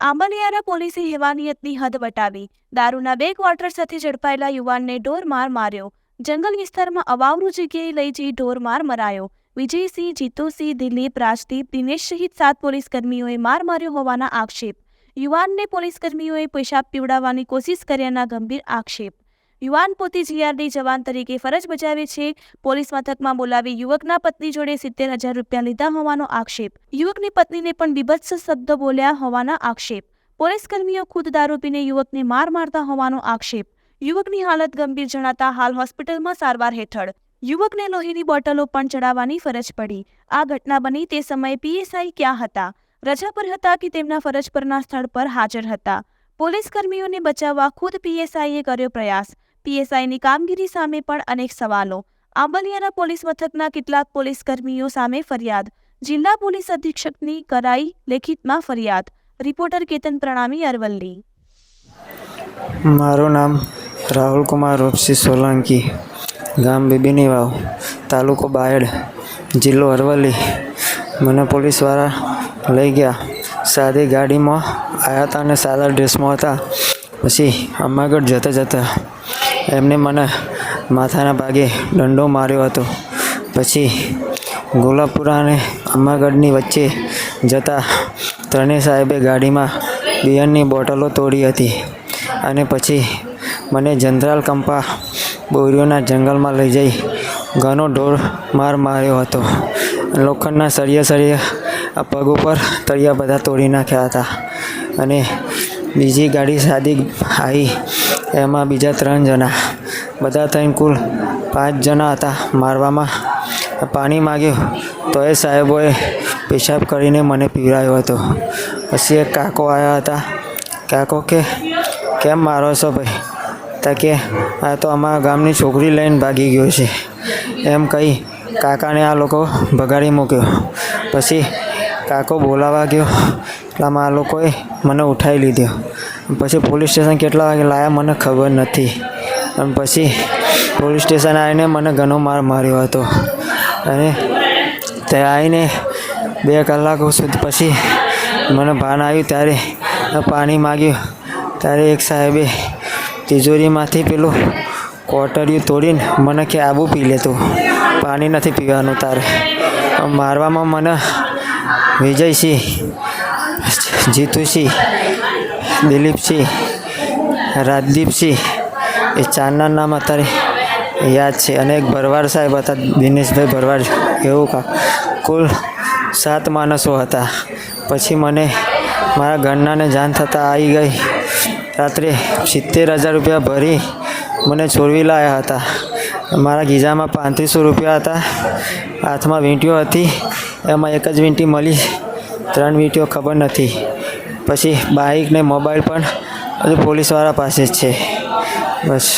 આંબલિયારા પોલીસે હેવાનિયતની હદ વટાવી દારૂના બે ક્વાર્ટર સાથે ઝડપાયેલા યુવાનને ઢોરમાર માર્યો. જંગલ વિસ્તારમાં અવાવરૂ જગ્યાએ લઈ જઈ ઢોરમાર મરાયો. વિજયસિંહ, જીતુસિંહ, દિલીપ, રાજદીપ, દિનેશ સહિત સાત પોલીસ કર્મીઓએ માર માર્યો હોવાના આક્ષેપ. યુવાનને પોલીસ કર્મીઓએ પેશાબ પીવડાવવાની કોશિશ કર્યાના ગંભીર આક્ષેપ. યુવાન પોતે જીઆરડી જવાન તરીકે ફરજ બજાવે છે. પોલીસ મથકમાં બોલાવી યુવકના પત્ની જોડે સિત્તેર હજાર રૂપિયા લીધા હોવાનો આક્ષેપ. યુવકની પત્નીને પણ બીભત્સ શબ્દો બોલ્યા હોવાના આક્ષેપ. પોલીસ કર્મીઓ ખુદ દારૂ પીને યુવકને માર મારતા હોવાનો આક્ષેપ. યુવકની હાલત ગંભીર જણાતા હાલ હોસ્પિટલમાં સારવાર હેઠળ. યુવકને લોહીની બોટલો પણ ચડાવવાની ફરજ પડી. આ ઘટના બની તે સમયે પીએસઆઈ ક્યાં હતા? રજા પર હતા કે તેમના ફરજ પરના સ્થળ પર હાજર હતા? પોલીસ કર્મીઓને બચાવવા ખુદ પીએસઆઈએ કર્યો પ્રયાસ. પીએસઆઈની કામગીરી સામે પણ અનેક સવાલો આંબલિયાના પોલીસ મથકના કેટલાક પોલીસ કર્મીઓ સામે ફરિયાદ જિલ્લા પોલીસ અધિક્ષકની કરાઈ લેખિતમાં ફરિયાદ રિપોર્ટર કેતન પ્રણામી અરવલ્લી મારું નામ રાહુલ કુમાર રૂપસિંહ સોલંકી ગામ બીબીની વાવ તાલુકો બાયડ જિલ્લો અરવલ્લી મને પોલીસવાળા લઈ ગયા સાદી ગાડીમાં આવ્યા હતા અને સાદા ડ્રેસમાં હતા પછી અમાગઢ જતા જતા એમને મને માથાના ભાગે દંડો માર્યો હતો. પછી ગોલાપુરા અને અમાગઢની વચ્ચે જતા ત્રણેય સાહેબે ગાડીમાં બિયરની બોટલો તોડી હતી અને પછી મને જંતરાલ કંપા બોરીઓના જંગલમાં લઈ જઈ ઘણો ઢોર માર માર્યો હતો. લોખંડના સળિયા સળિયા પગ ઉપર તળિયા બધા તોડી નાખ્યા હતા અને બીજી ગાડી સાદી આવી એમાં બીજા ત્રણ જણા. બધા થઈને કુલ પાંચ જણા હતા મારવામાં. પાણી માગ્યું તો એ સાહેબોએ પેશાબ કરીને મને પીવડાવ્યો હતો. પછી એક કાકો આવ્યા હતા. કાકો કે, કેમ મારો છો ભાઈ? તા કે, આ તો અમારા ગામની છોકરી લઈને ભાગી ગયો છે. એમ કહી કાકાને આ લોકો ભગાડી મૂક્યો. પછી કાકો બોલાવા ગયો. એટલામાં આ લોકોએ મને ઉઠાવી લીધો. પછી પોલીસ સ્ટેશન કેટલા વાગે લાયા મને ખબર નથી. અને પછી પોલીસ સ્ટેશન આવીને મને ઘણો માર માર્યો હતો. અને તે આવીને બે કલાકો સુધી પછી મને ભાન આવ્યું ત્યારે પાણી માગ્યું. ત્યારે એક સાહેબે તિજોરીમાંથી પેલું કોટરિયું તોડીને મને કે, આબુ પી લેતું પાણી નથી પીવાનું તારે. મારવામાં મને વિજયસિંહ જીતુસિંહ દિલીપસિંહ રાજદીપસિંહ એ ચારના નામ અત્યારે યાદ છે. અને એક ભરવાડ સાહેબ હતા, દિનેશભાઈ ભરવાડ એવું કા કુલ સાત માણસો હતા. પછી મને મારા ઘરનાને જાણ થતાં આવી ગઈ. રાત્રે સિત્તેર હજાર રૂપિયા ભરી મને છોડવી લાવ્યા હતા. મારા ગીઝામાં પાંત્રીસો રૂપિયા હતા. હાથમાં વીંટીઓ હતી. એમાં એક જ વીંટી મળી. ત્રણ વીંટીઓ ખબર નથી. પછી બાઇક ને મોબાઈલ પણ હજુ પોલીસવાળા પાસે જ છે. બસ.